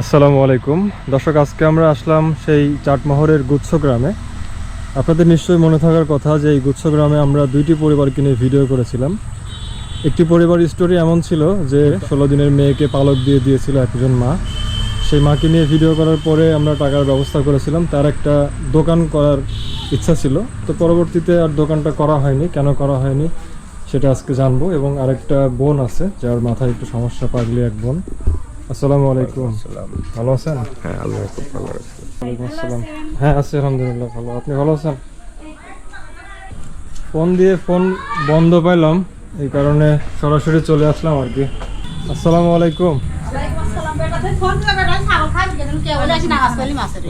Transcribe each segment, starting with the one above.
আসসালামু আলাইকুম। দর্শক, আজকে আমরা আসলাম সেই চাটমহরের গুচ্ছ গ্রামে। আপনাদের নিশ্চয়ই মনে থাকার কথা যে এই গুচ্ছ গ্রামে আমরা দুইটি পরিবারকে নিয়ে ভিডিও করেছিলাম। একটি পরিবার স্টোরি এমন ছিল যে, ষোলো দিনের মেয়েকে পালক দিয়ে দিয়েছিল একজন মা। সেই মাকে নিয়ে ভিডিও করার পরে আমরা টাকার ব্যবস্থা করেছিলাম। তার একটা দোকান করার ইচ্ছা ছিল। তো পরবর্তীতে আর দোকানটা করা হয়নি। কেন করা হয়নি, সেটা আজকে জানব। এবং আরেকটা বোন আছে, যার মাথায় একটু সমস্যা পাগলি এক বোন। আসসালামু আলাইকুম। ভালো আছেন? হ্যাঁ আল্লাহ খুব ভালো ওয়ালাইকুম আসসালাম। হ্যাঁ আছি আলহামদুলিল্লাহ ভালো। আপনি ভালো আছেন? ফোন দিয়ে ফোন বন্ধ পাইলাম এই কারণে সরাসরি চলে আসলাম আর কি। আসসালামু আলাইকুম।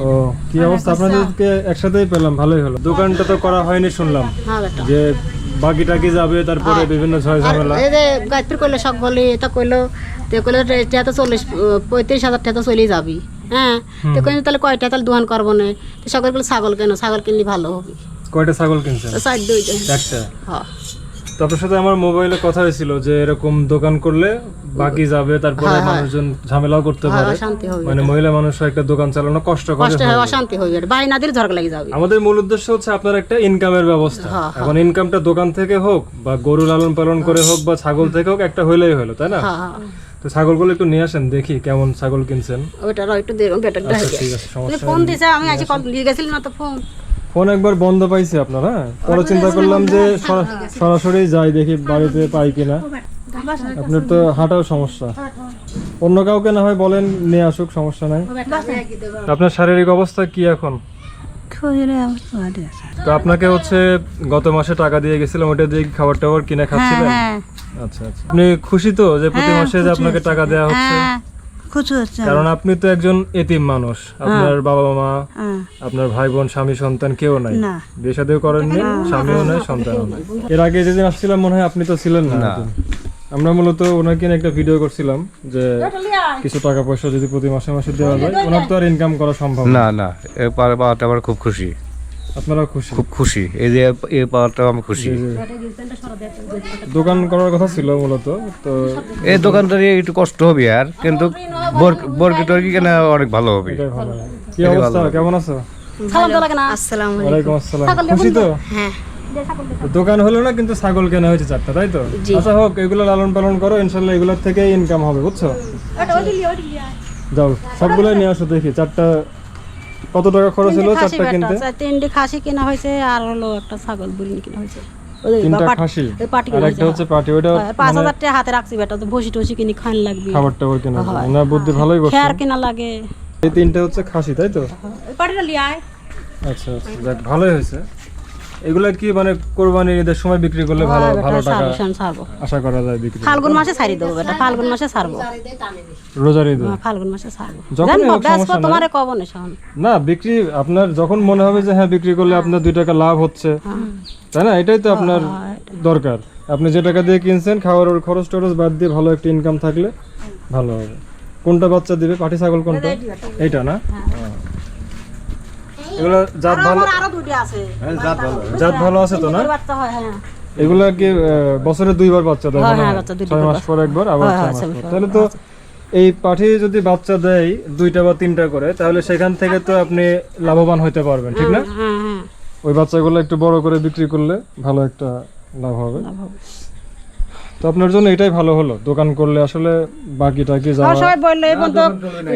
ও কি অবস্থা? আপনাদেরকে একসাথেই পেলাম ভালোই হলো। দোকানটা তো করা হয়নি শুনলাম যে বাকি টাকি যাবে তারপরে বিভিন্ন ছয় ঝামেলা এই যে শখ বলে এটা কইলো তে কইলো এটা তো চল্লিশ পঁয়ত্রিশ হাজার টাকা তো চলেই যাবি হ্যাঁ? তো কইলো তাহলে কয়টা? তাহলে দোকান করব না। তো সকল কইলো ছাগল কেন? ছাগল কিনলে ভালো হবে। কয়টা ছাগল কিনছে দুইটা। একটা? হ্যাঁ। তো আপনার সাথে আমার মোবাইলে কথা হয়েছিল যে এরকম দোকান করলে বাকি যাবে তারপরে হ্যাঁ, হ্যাঁ। মানুষজন ঝামেলাও করতে হ্যাঁ, পারে। মানে মহিলা মানুষ একটা দোকান চালানো কষ্ট করে কষ্ট হয় অশান্তি হবে বাড়ি না দিলে ঝগড়া লেগে যাবে। আমাদের মূল উদ্দেশ্য হচ্ছে আপনার একটা ইনকামের ব্যবস্থা। হ্যাঁ, এখন ইনকামটা দোকান থেকে হোক বা গরু লালন পালন করে হোক বা ছাগল থেকে হোক একটা হইলেই হলো তাই না? হ্যাঁ হ্যাঁ। তো ছাগলগুলো একটু নিয়ে আসেন দেখি কেমন ছাগল কিনছেন। ওইটা একটু দেখুন বেটার আচ্ছা ফোন দিছে আমি আজকে কল দিয়ে গেছিলি না তো ফোন ফোন একবার বন্ধ পাইছে আপনার? হ্যাঁ পরে চিন্তা করলাম যে সরা- সরাসরি যাই দেখি বাড়িতে পাই কিনা। আপনার তো হাঁটাও সমস্যা। অন্য কাউকে না হয় বলেন নিয়ে আসুক সমস্যা নাই। আপনার শারীরিক অবস্থা কি এখন? তো আপনাকে হচ্ছে গত মাসে টাকা দিয়ে গেছিলাম ওটা দিয়ে খাবার টাবার কিনে খাচ্ছিলেন? হ্যাঁ। আচ্ছা আচ্ছা। আপনি খুশি তো যে প্রতি মাসে যে আপনাকে টাকা দেওয়া হচ্ছে? হ্যাঁ হচ্ছে কারণ আপনি তো একজন এতিম মানুষ। আপনার বাবা মা হ্যাঁ। আপনার ভাই বোন স্বামী সন্তান কেউ নাই। বিয়ে করেননি স্বামীও নাই সন্তানও নাই। এর আগে যেদিন আসছিলাম মনে হয় আপনি তো ছিলেন না আমরা মূলত ওনাকে একটা ভিডিও করছিলাম যে কিছু টাকা পয়সা যদি প্রতি মাসে মাসে দেওয়া যায় ওনার তো আর ইনকাম করা সম্ভব না। না না। এ পাওয়া- পাওয়াটা আমার খুব খুশি। আপনারা খুশি? খুব খুশি। এই যে এ পাওয়াটা আমি খুশি। দোকান করার কথা ছিল মূলত তো এই দোকানদারি একটু কষ্ট হবে আর কিন্তু বর্গি টর্গি কেনা অনেক ভালো হবে? কি অবস্থা? কেমন আছো? সালাম তো লাগে না। আসসালামু ওয়ালাইকুম আসসালাম। খুশি তো? হ্যাঁ। দোকান হলো না কিন্তু ছাগল কেনা হয়েছে চারটা তাই তো? আচ্ছা হোক এগুলো লালন পালন করো ইনশাল্লাহ এগুলোর থেকে ইনকাম হবে বুঝছ? যাও সবগুলো নিয়ে আসো দেখি চারটা কত টাকা খরচ হলো চারটা কিনতে? তিনটে খাসি কেনা হয়েছে আর হলো একটা ছাগল বুড়ি কিনা হয়েছে। তিনটা খাসি? আর একটা হচ্ছে পাটি ওইটা হয়েছে। পাঁচ হাজার টাকা হাতে রাখছি বেটা তো ভসি টসি কিনি খান লাগবে। খাবার টাবার কেনা না বুদ্ধি ভালোই করছে। খেয়ার কেনা লাগে। এই তিনটা হচ্ছে খাসি তাই তো? ওই পাটিটা লিয়ে আয়। আচ্ছা আচ্ছা যাক ভালোই হয়েছে। এগুলা কি মানে কোরবানির ঈদের সময় বিক্রি করলে ভালো হ্যাঁ, ভালো টাকা? আশা করা যায় বিক্রি ফাল্গুন মাসে ছাড়ি দেবো বেটা ফাল্গুন মাসে ছাড়বো। রোজার ঈদে? হ্যাঁ, ফাল্গুন মাসে ছাড়বো। হোক ব্যস্ত তোমারে কব না শোন। না বিক্রি আপনার যখন মনে হবে যে হ্যাঁ বিক্রি করলে আপনার দুই টাকা লাভ হচ্ছে তাই না? এটাই তো আপনার দরকার। আপনি যে টাকা দিয়ে কিনছেন খাওয়ার খরচ টরচ বাদ দিয়ে ভালো একটা ইনকাম থাকলে ভালো হবে। কোনটা বাচ্চা দিবে? পাটি ছাগল কোনটা? এইটা না? এগুলো জাত ভালো আরও দুটি আছে। জাত ভালো। আছে। তো না? বাচ্চা হয় হ্যাঁ। এগুলা কি বছরে দুইবার বাচ্চা দেয় হ্যাঁ, হ্যাঁ, হয়? বাচ্চা দুইবার। মাস পর একবার আবার হ্যাঁ, হ্যাঁ, মাস তাহলে তো এই পাঠি যদি বাচ্চা দেয় দুইটা বা তিনটা করে তাহলে সেখান থেকে তো আপনি লাভবান হতে পারবেন ঠিক না? হ্যাঁ হ্যাঁ ওই বাচ্চাগুলো একটু বড় করে বিক্রি করলে ভালো একটা লাভ হবে। তো আপনার জন্য এটাই ভালো হলো দোকান করলে আসলে বাকি টাকি যাওয়া সবাই বলল এখন তো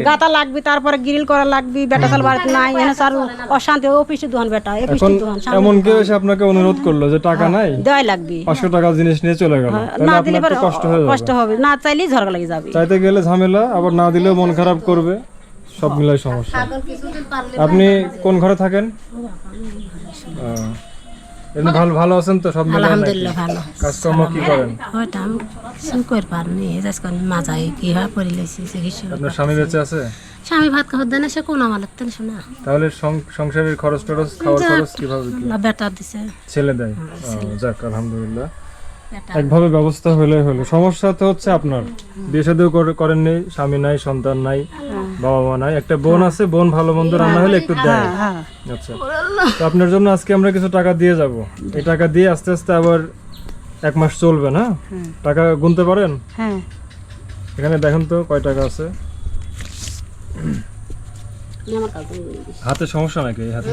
গাতা লাগবে তারপরে গ্রিল করা লাগবে বেটা চাল বাড়িতে নাই এনে স্যার অশান্তি অফিসে দোকান বেটা এখন অফিসে দোকান এমন কেউ এসে আপনাকে অনুরোধ করল যে টাকা নাই? দেওয়াই লাগবে। পাঁচশো টাকা জিনিস নিয়ে চলে গেল। না দিলে পরে কষ্ট হবে কষ্ট হবে। না চাইলেই ঝগড়া লেগে যাবে। চাইতে গেলে ঝামেলা আবার না দিলেও মন খারাপ করবে। সব মিলাই সমস্যা। আপনি কোন ঘরে থাকেন? এমনি ভালো ভালো আছেন তো সব মিলে আলহামদুলিল্লাহ ভালো। কাজকর্ম কি করেন? ওটা আমি কিছু পারিনি মাজায় কি হয় পড়ে লেছি চিকিৎসা আপনার স্বামী বেঁচে আছে? স্বামী ভাত খাওয়ার দেন না সে কোন আমার লাগতেন শোনা। তাহলে সংসারের খরচ টরচ খাওয়ার খরচ কীভাবে কি? না বেটা দিছে। ছেলে দেয়। যাক আলহামদুলিল্লাহ। একভাবে ব্যবস্থা হলে হলো। সমস্যা তো হচ্ছে আপনার। বিয়ে শাদিও করে- করেননি স্বামী নাই সন্তান নাই বাবা মা নাই। একটা বোন আছে বোন ভালো মন্দ রান্না হলে একটু দেয়। আচ্ছা। তো আপনার জন্য আজকে আমরা কিছু টাকা দিয়ে যাব। এই টাকা দিয়ে আস্তে আস্তে আবার এক মাস চলবে না? টাকা গুনতে পারেন? হ্যাঁ। এখানে দেখেন তো কয় টাকা আছে। হাতে সমস্যা নাকি? এই হাতে?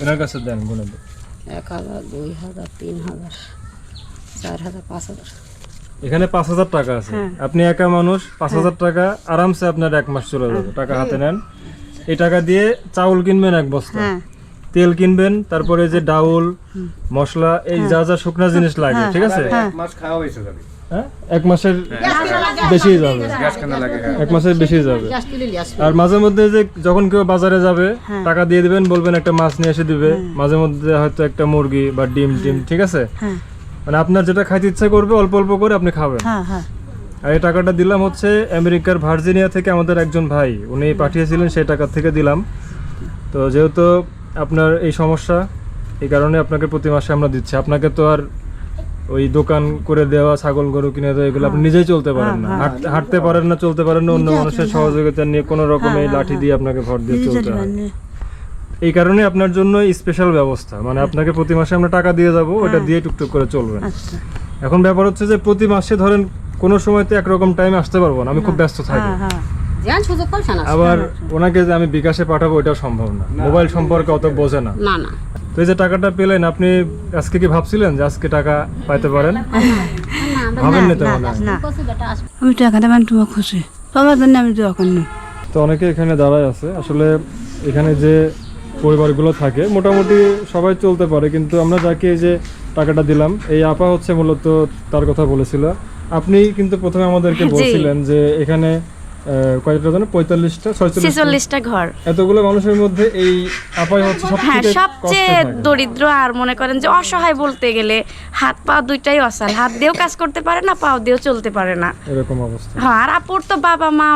এনার কাছে দেন গুনে দেন। এক হাজার দুই হাজার তিন হাজার। চার হাজার পাঁচ হাজার। এখানে পাঁচ হাজার টাকা আছে। আপনি একা মানুষ পাঁচ হাজার টাকা আরামসে আপনার এক মাস চলে যাবে। টাকা হাতে নেন। এই টাকা দিয়ে চাউল কিনবেন এক বস্তা। তেল কিনবেন তারপরে যে ডাউল মশলা এই যা যা শুকনা জিনিস লাগে ঠিক আছে? এক মাস খাওয়া হয়েছে যাবে হ্যাঁ? এক মাসের বেশি যাবে। গ্যাস কেনা লাগে হ্যাঁ। এক মাসের বেশি যাবে। আর মাঝে মধ্যে যে যখন কেউ বাজারে যাবে টাকা দিয়ে দিবেন বলবেন একটা মাছ নিয়ে এসে দিবে। মাঝে মধ্যে হয়তো একটা মুরগি বা ডিম ডিম ঠিক আছে? মানে আপনার যেটা খাইতে ইচ্ছা করবে অল্প অল্প করে আপনি খাবেন। আর এই টাকাটা দিলাম হচ্ছে আমেরিকার ভার্জিনিয়া থেকে আমাদের একজন ভাই উনি পাঠিয়েছিলেন সেই টাকা থেকে দিলাম। তো যেহেতু আপনার এই সমস্যা এই কারণে আপনাকে প্রতি মাসে আমরা দিচ্ছি। আপনাকে তো আর ওই দোকান করে দেওয়া ছাগল গরু কিনে দেওয়া এগুলো আপনি নিজেই চলতে পারেন না। হাঁটতে পারেন না চলতে পারেন না অন্য মানুষের সহযোগিতা নিয়ে কোনো রকম এই লাঠি দিয়ে আপনাকে ভর দিয়ে চলতে হয়। এই কারণে আপনার জন্য স্পেশাল ব্যবস্থা। মানে আপনাকে প্রতি মাসে আমরা টাকা দিয়ে যাব ওটা দিয়ে টুকটুক করে চলবেন এখন ব্যাপার হচ্ছে যে প্রতি মাসে ধরেন কোনো সময় তো একরকম টাইম আসতে পারব না আমি খুব ব্যস্ত থাকি। পাই না আবার ওনাকে যে আমি বিকাশে পাঠাবো ওটা সম্ভব না। মোবাইল সম্পর্কে অত বোঝে না। না না। তো এই যে টাকাটা পেলেন আপনি আজকে কি ভাবছিলেন যে আজকে টাকা পাইতে পারেন? ভাবেন না তো মনে হয় আমি টাকা দেবেন তোমার খুশি। তোমার জন্য আমি দোয়া করি। তো অনেকে এখানে দাঁড়ায় আছে। আসলে এখানে যে পরিবারগুলো থাকে মোটামুটি সবাই চলতে পারে কিন্তু আমরা যাকে এই যে টাকাটা দিলাম এই আপা হচ্ছে মূলত তার কথা বলেছিল। আপনি কিন্তু প্রথমে আমাদেরকে বলছিলেন যে এখানে কয়টা জানো? পঁয়তাল্লিশটা ছেচল্লিশটা ঘর। এতগুলো মানুষের মধ্যে এই আপাই হচ্ছে হ্যাঁ সবচেয়ে দরিদ্র আর মনে করেন যে অসহায় বলতে গেলে হাত পা দুইটাই অসাল। হাত দিয়েও কাজ করতে পারে না পাও দিয়েও চলতে পারে না। এরকম অবস্থা। হ্যাঁ আর আপুর তো বাবা মা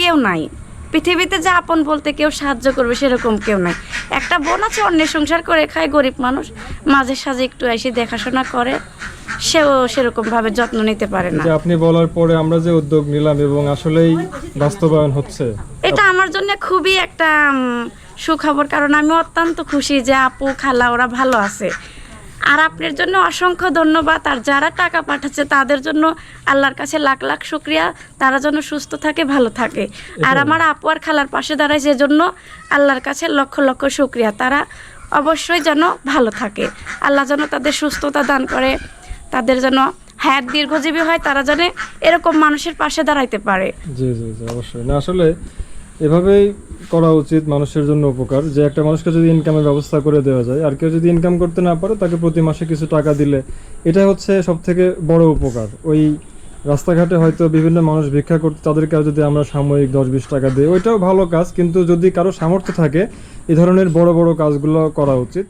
কেউ নাই। পৃথিবীতে যা আপন বলতে কেউ সাহায্য করবে সেরকম কেউ নাই। একটা বোন আছে অন্যের সংসার করে খায় গরিব মানুষ। মাঝে সাঝে একটু এসে দেখাশোনা করে সেও সেরকম ভাবে যত্ন নিতে পারে না। আপনি বলার পরে আমরা যে উদ্যোগ নিলাম এবং আসলেই বাস্তবায়ন হচ্ছে এটা আমার জন্য খুবই একটা সুখবর কারণ আমি অত্যন্ত খুশি যে আপু খালা ওরা ভালো আছে। আর আপনার জন্য অসংখ্য ধন্যবাদ। আর যারা টাকা পাঠাচ্ছে তাদের জন্য আল্লাহর কাছে লাখ লাখ শুক্রিয়া। তারা যেন সুস্থ থাকে ভালো থাকে। আর আমার আপু আর খালার পাশে দাঁড়ায় যে জন্য আল্লাহর কাছে লক্ষ লক্ষ শুক্রিয়া। তারা অবশ্যই যেন ভালো থাকে। আল্লাহ যেন তাদের সুস্থতা দান করে তাদের যেন হায়াত দীর্ঘজীবী হয় তারা যেন এরকম মানুষের পাশে দাঁড়াইতে পারে। জি জি জি অবশ্যই। না আসলে এভাবেই করা উচিত মানুষের জন্য উপকার। যে একটা মানুষকে যদি ইনকামের ব্যবস্থা করে দেওয়া যায়, আর কেউ যদি ইনকাম করতে না পারে, তাকে প্রতি মাসে কিছু টাকা দিলে। এটা হচ্ছে সব থেকে বড় উপকার। ওই রাস্তাঘাটে হয়তো বিভিন্ন মানুষ ভিক্ষা করতে তাদেরকে যদি আমরা সাময়িক দশ বিশ টাকা দিই, ওইটাও ভালো কাজ। কিন্তু যদি কারও সামর্থ্য থাকে, এ ধরনের বড় বড় কাজগুলো করা উচিত।